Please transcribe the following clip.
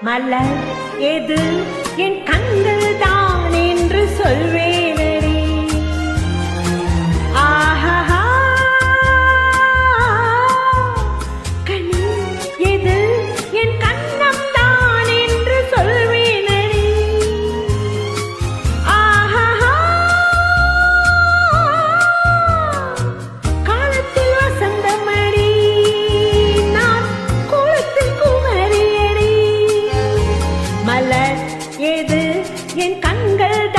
மலர் எது? என் கண்கள் தான் என்று சொல்வேன். கண்கள்